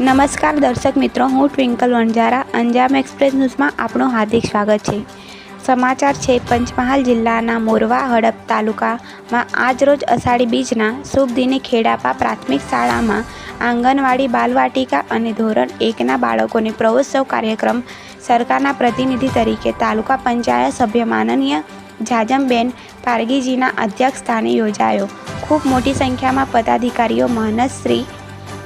નમસ્કાર દર્શક મિત્રો, હું ટ્વિંકલ વણઝારા, અંજામ એક્સપ્રેસ ન્યૂઝમાં આપણું હાર્દિક સ્વાગત છે. સમાચાર છે, પંચમહાલ જિલ્લાના મોરવા, હડપ તાલુકામાં આજરોજ અષાઢી બીજના શુભ દિને ખેડાપા પ્રાથમિક શાળામાં આંગણવાડી બાલવાટિકા અને ધોરણ એકના બાળકોને પ્રવોત્સવ કાર્યક્રમ સરકારના પ્રતિનિધિ તરીકે તાલુકા પંચાયત સભ્ય માનનીય જાજમબેન પારગીજીના અધ્યક્ષ સ્થાને યોજાયો. ખૂબ મોટી સંખ્યામાં પદાધિકારીઓ, મહનતશ્રી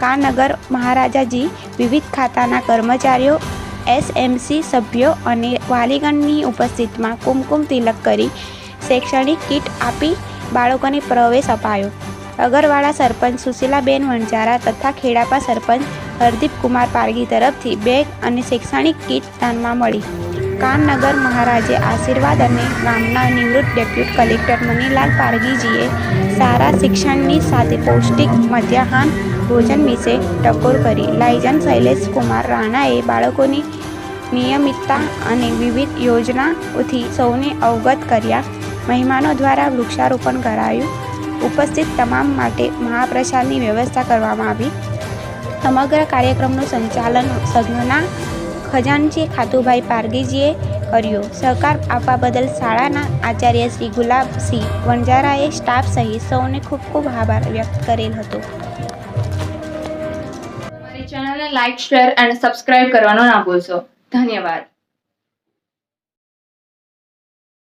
કાનગર મહારાજાજી વિવિધ ખાતાના કર્મચારીઓ એસએમસી સભ્યો અને વાલીગણની ઉપસ્થિતિમાં કુમકુમ તિલક કરી શૈક્ષણિક કીટ આપી બાળકોને પ્રવેશ અપાયો. અગરવાડા સરપંચ સુશીલાબેન વણજારા તથા ખેડાપા સરપંચ હરદીપ કુમાર પારગી તરફથી બેગ અને શૈક્ષણિક કીટ દાનમાં મળી. કાનનગર મહારાજે આશીર્વાદ અને ગામના નિવૃત્ત ડેપ્યુટ કલેક્ટર મનીલાલ પારગીજીએ સારા શિક્ષણની સાથે પૌષ્ટિક મધ્યાહન ભોજન વિશે ટકોર કરી. લાયજન શૈલેષ કુમાર રાણાએ બાળકોની નિયમિતતા અને વિવિધ યોજનાઓથી સૌને અવગત કર્યા. મહેમાનો દ્વારા વૃક્ષારોપણ કરાયું. ઉપસ્થિત તમામ માટે મહાપ્રસાદની વ્યવસ્થા કરવામાં આવી. સમગ્ર કાર્યક્રમનું સંચાલન સઘના ખજાનચી ખાતુભાઈ પારગીજીએ કર્યું. સહકાર આપવા બદલ શાળાના આચાર્ય શ્રી ગુલાબસિંહ વણજારાએ સ્ટાફ સહિત સૌને ખૂબ ખૂબ આભાર વ્યક્ત કરેલ હતો. અમારી ચેનલને લાઇક શેર અને સબસ્ક્રાઇબ કરવાનું ના ભૂલશો. ધન્યવાદ.